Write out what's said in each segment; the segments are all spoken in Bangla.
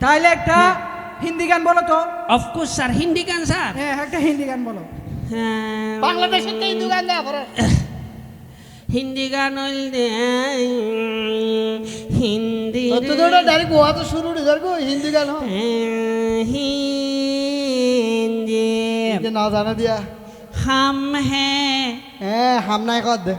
তাহলে একটা হ্যাঁ। হিন্দি গান বলো তো। অফকোর্স স্যার হিন্দি গান স্যার হ্যাঁ একটা হিন্দি গান বলো। হ্যাঁ। বাংলাদেশের তো হিন্দি গান হিন্দি গান হিন্দি ডাইরেক্ট গোয়া তো শুরু ডাইরেক্ট হিন্দি গান হ্যাঁ, হিন্দি না জানা দিয়া। হাম হ্যাঁ। হ্যাঁ হাম নাই কর দে।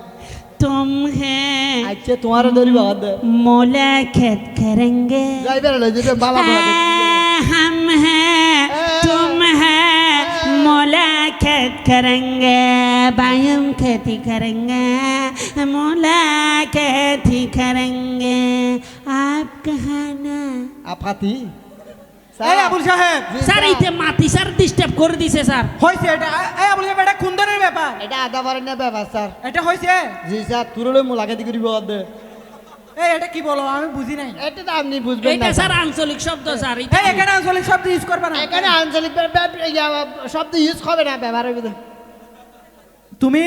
तुम हैं আচ্ছা তোমার ধরি বাদ দে मुलाकात करेंगे ড্রাইভার লই যেতে বালা বালা हाँ, हम हैं तुम हैं मुलाकात करेंगे बायम खेती करेंगे मुलाकात ही करेंगे आप कहाँ ना আপাতি এই আবুল সাহেব স্যার এইতে মাতি স্যার ডিস্টার্ব করে দিছে স্যার হয়েছে এটা এই আবুল সাহেব এটা খুন্দনের ব্যাপার? এটা আদা ব্যাপার স্যার। এটা হয়েছে জি স্যার তুরলে বাদ দে এই এটা কি বলো? আমি বুঝি নাই। এটা তো আপনি বুঝবেন না স্যার আঞ্চলিক শব্দ স্যার এই এখানে আঞ্চলিক শব্দ ইউজ করবে না। এখানে আঞ্চলিক শব্দ ইউজ হবে না ব্যবহার হবে। তুমি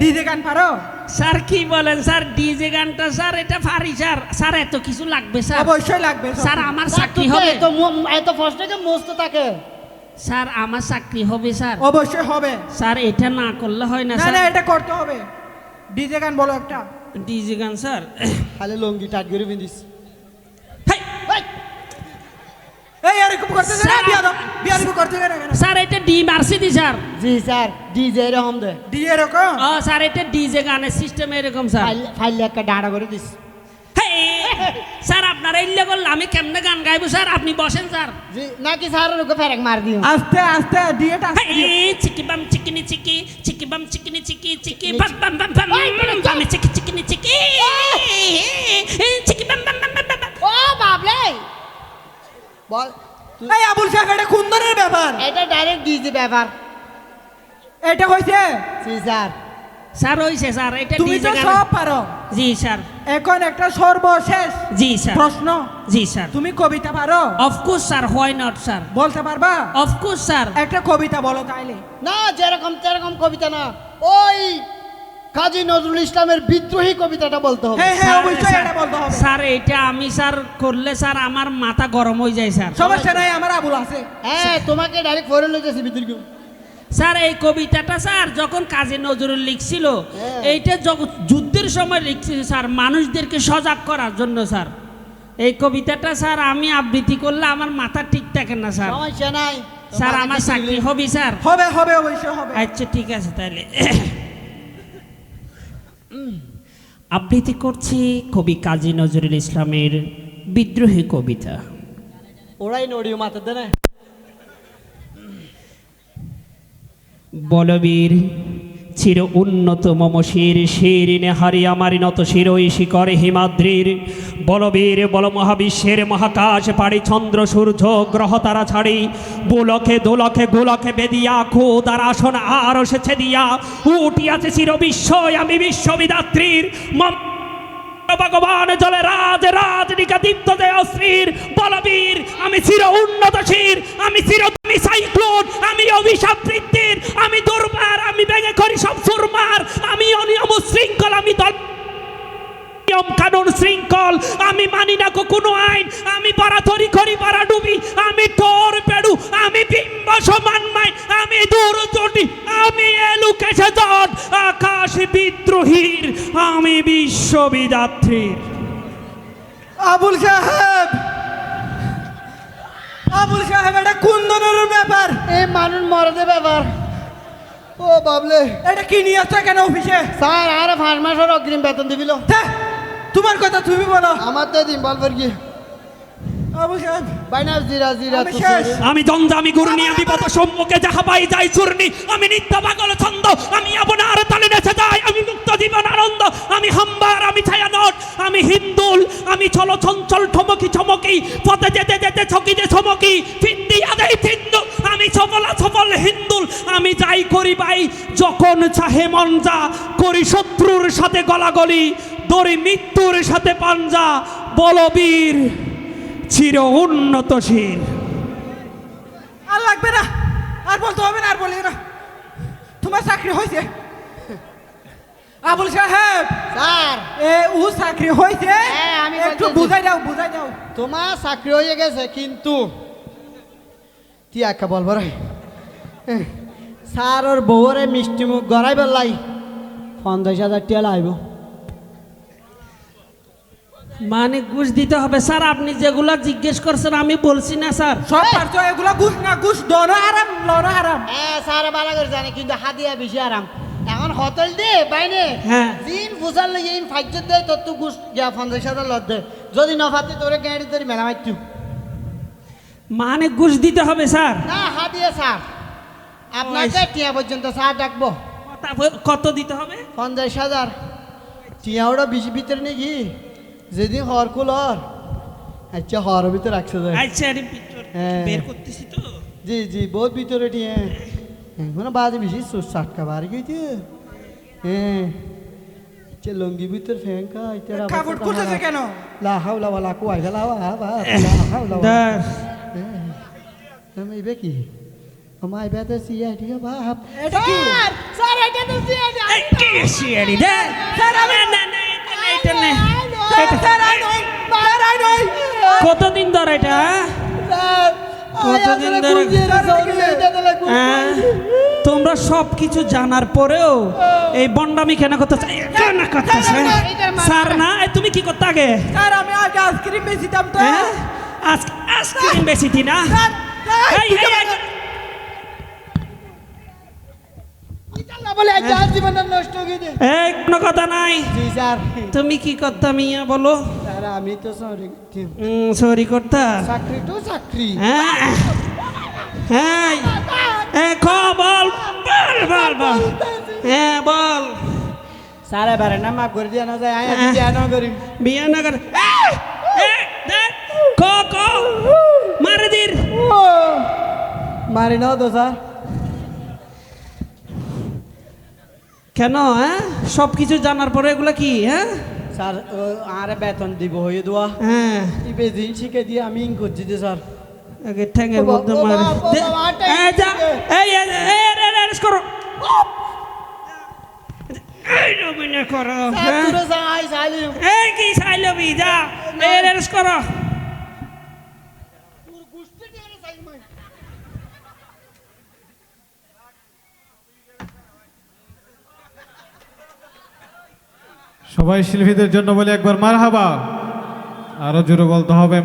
ডিজে গান পারো? স্যার কি বলেন স্যার ডিজে গানটা স্যার এটা পারি স্যার। স্যার এত কিছু লাগবে স্যার? অবশ্যই লাগবে। স্যার। আমার চাকরি হবে। এত এত ফার্স্ট থেকে মস্ত থাকে স্যার আমার চাকরি হবে স্যার। অবশ্যই হবে। স্যার এটা না করলে হয় না না স্যার। না এটা করতে হবে। ডিজে গান বলো একটা। ডিজে গান স্যার। খালি লঙ্গি টাইট করে হেই, এই এরকম করতে না স্যার, করতে না এটা ডি দি স্যার। জি স্যার ডিজে এরকম দে। ডি এরকম? ও স্যার এটা ডিজে গানের সিস্টেম এরকম স্যার। ফাইল একটা ডাঁড়া করে দিস। স্যার আপনারা ইল্লে করলে আমি কেমনে গান গাইবো স্যার? আপনি বসেন স্যার। জি নাকি স্যার ওকে ফেরেক মার দিও? আস্তে আস্তে ডিয়েটা হেই, চিকি বাম চিকিনি চিকি চিকি বাম চিকিনি চিকি চিকি বাম বাম বাম বাম বাম চিকি চিকিনি চিকি। চিকি বাম বাম বাম বাম ও বাবলে। বল। এই আবুল সাহেব এটা খুন্দনের ব্যাপার। এটা ডাইরেক্ট ডিজে ব্যাপার। এটা হয়েছে জি স্যার। স্যার হইছে স্যার। এটা তুমি তো সব পারো। জি স্যার। এখন একটা সর্বশেষ জি স্যার। প্রশ্ন। জি স্যার। তুমি কবিতা পারো? Of course sir why not sir বলতে পারবা? অফকোর্স স্যার একটা কবিতা বলো তাইলে। না যেরকম তেরকম কবিতা না ওই কাজী নজরুল ইসলামের বিদ্রোহী কবিতাটা বলতে হবে। হ্যাঁ হ্যাঁ স্যার, অবশ্যই এটা বলতে হবে। স্যার এটা আমি স্যার করলে স্যার আমার মাথা গরম হয়ে যায় স্যার সমস্যা নাই আমার আবুল আছে। হ্যাঁ তোমাকে ডাইরেক্ট ফোরে লইতেছি বিদ্রোহী স্যার এই কবিতাটা স্যার যখন কাজী নজরুল লিখছিল হ্যাঁ। এইটা যুদ্ধের সময় লিখছিল স্যার মানুষদেরকে সজাগ করার জন্য স্যার। এই কবিতাটা স্যার আমি আবৃত্তি করলে আমার মাথা ঠিক থাকে না স্যার। স্যার আমার চাকরি হবে স্যার। হবে হবে অবশ্যই হবে। আচ্ছা ঠিক আছে তাহলে। আবৃত্তি করছি কবি কাজী নজরুল ইসলামের বিদ্রোহী কবিতা। ওরাই নড়িও মাথা দে বলবীর, চির উন্নত মম শির, শিরিনে হারি আমারি নত শিরই শিকরে হিমাদ্রির। বলবীর, বল মহাবিশ্বের মহাকাশ, পাড়ি চন্দ্র, সূর্য, গ্রহ, তারা ছাড়ি। বুলকে দোলকে গোলকে বেদিয়া, খোদার আসন আর এসেছে দিয়া। উঠিয়াছে চির বিশ্ব আমি বিশ্ববিদাত্রীর। মম ভগবান জলে রাজ রাজ নিকা দীপ্ত জয় অশ্রীর বলবীর। আমি চির উন্নত শির আমি চির তুমি সাইক্লোন, আমি অভিশাপ বৃত্তির, আমি দুর্বার, আমি ভেঙে করি সব সুরমার, আমি অনিয়ম শৃঙ্খল আমি দল নিয়ম কানুন শৃঙ্খল, আমি মানি না কোনো আইন, আমি বাড়াতরি করি বাড়া ডুবি আমি টোর পেড়ু, আমি বিম্ব সমান আকাশ বিদ্রোহীর আমি বিশ্ববিদাত্রীর আবুল সাহেব! আবুল সাহেব এটা কুন্দনের ব্যাপার? এই মানুষ মরদে ব্যাপার। ও বাবলে। এটা কি নিয়ে আসছো কেন অফিসে? স্যার আর পাঁচ মাসের অগ্রিম বেতন দিবিল। তোমার কথা তুমি বলো। আমার তো দিন বল কি? আবুল সাহেব। বাইনা জিরা জিরা আমি শেষ। আমি দ্বন্দ্ব আমি গুরুনি আমি পথ সম্মুখে যাহা পাই যাই চূর্ণি আমি নিত্য পাগল ছন্দ যখন চাহে মন যা করি শত্রুর সাথে গলাগলি দড়ি মৃত্যুর সাথে পাঞ্জা বলবীর চির উন্নতশীল আর লাগবে না আর বলতে হবে না আর বলি না। তোমার চাকরি হয়েছে? আবুল সাহেব স্যার। এ ও চাকরি হয়েছে? হ্যাঁ, আমি একটু বুঝাই দাও বুঝাই দাও। তোমার চাকরি হয়ে গেছে কিন্তু তুই একা বলব রে। এহ, স্যার ওর বউরে মিষ্টি মুখ গড়াই বেলাই পঞ্চাশ হাজার টিয়া লাইব। মানে ঘুষ দিতে হবে। স্যার আপনি যেগুলা জিজ্ঞেস করছেন আমি বলছি না স্যার। সব পারছ এগুলা ঘুষ না ঘুষ দনো আরাম লনো আরাম। হ্যাঁ স্যার বালা করে জানে কিন্তু হাতিয়া বেশি আরাম। এখন হোটেল দে বাইনে। হ্যাঁ। জিন ফুসাল লই ইন ফাইজত দে তোর তো গুস গিয়া পঞ্চাশ হাজার লদ দে। যদি নফাতে তোরে গাড়ি তোর মেলা মারতু মানে ঘুষ দিতে হবে স্যার। না হাতিয়া স্যার। আপনাকে টিয়া পর্যন্ত স্যার ডাকবো কত- কত দিতে হবে? পঞ্চাশ হাজার। টিয়া ওটা বেশি ভিতরে নাকি? যেদিন হর কুলর আচ্ছা হর ভিতরে রাখছে যায় আচ্ছা হ্যাঁ। বের করতেছি তো। জি জি বহুত ভিতরে টিয়া। এখন বাজে বেশি সাতটা বার গেছে। হ্যাঁ। আচ্ছা লঙ্গি ভিতর ফ্যাঙ্কা ইতারা কাপড় খুঁজতেছে কেন? লা হাওলা ওয়ালা কুয়াই ফেলা বা বা লা হাওলা। আমি বেকি সিয়া বাপ এটা কি? স্যার এটা তো কি সিঁড়ি? দাঁড়। না, না, না, এটা না, এটা না। স্যার আই নই স্যার আই নই কতদিন ধরে এটা হ্যাঁ? কতদিন ধরে? হ্যাঁ? তোমরা সব কিছু জানার পরেও এই বন্ডামি কেন করতে কেন করতেছে স্যার না তুমি কি করতে আগে? স্যার আমি আগে আইসক্রিম বেচিতাম তো। হ্যাঁ? আজ আইসক্রিম বেশি দি না স্যার, স্যার, এই, এই, এই, বলে জীবনটা নষ্ট হয়ে গেছে। কোনো কথা নাই। জি স্যার তুমি কি করতা মিয়া বলো? স্যার আমি তো সরি সরি করতা। চাকরি তো চাকরি। হ্যাঁ। হ্যাঁ। বল। বল বল হ্যাঁ বল। স্যার এবারে না মাফ করে দিয়া না যায় আয় হ্যাঁ। দিয়া না করি। ক ক। মারে দির। মারি নাও তো স্যার। কেন হ্যাঁ? সব কিছু জানার পরে এগুলা কি হ্যাঁ? স্যার আরে বেতন দিব হয়ে দেওয়া হ্যাঁ। ইবে দিন শিখে দিয়ে আমি ইন করছি যে স্যার। আগে ঠ্যাঙের মধ্যে মারে। এই যা। এই এই এই এই রেস করো। এই রবিনে করো এই কি সাইলবি যা। এই রেস করো। সবাই শিল্পীদের জন্য বলে একবার মার হাবা আরও জোরে বলতে হবে